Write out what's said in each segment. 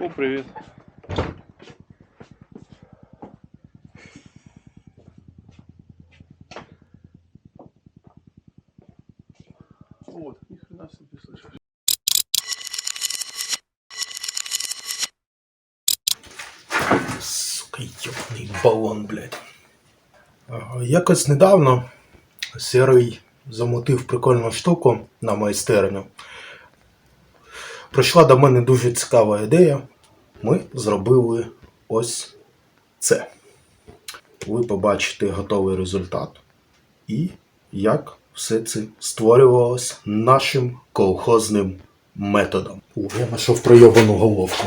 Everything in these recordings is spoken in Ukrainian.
О, привіт. Вот, ни хрена себе слышишь. Сука, балон, блядь. Якось недавно Серий замотив прикольну штуку на майстерню. Прийшла до мене дуже цікава ідея. Ми зробили ось це. Ви побачите готовий результат і як все це створювалось нашим колхозним методом. О, я знайшов пройобану головку.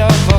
of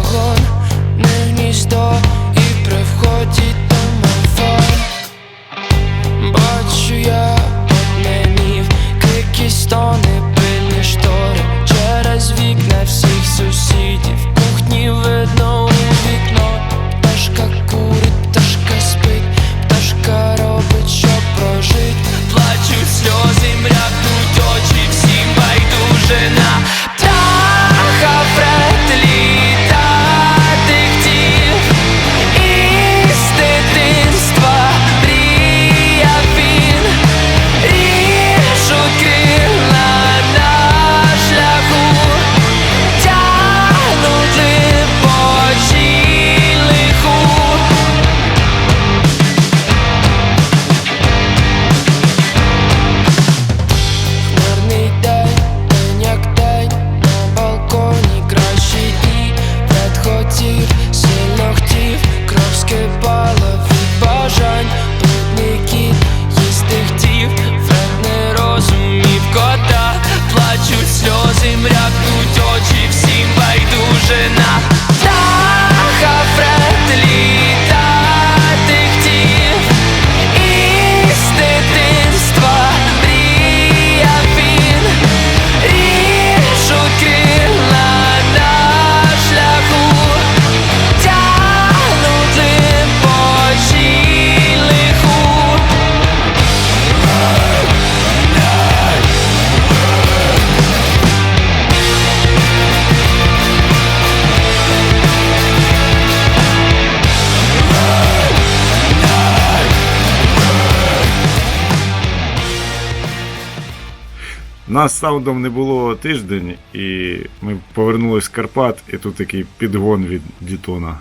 Нас саундом не було тиждень, і ми повернулись з Карпат, і тут такий підгон від Дітона.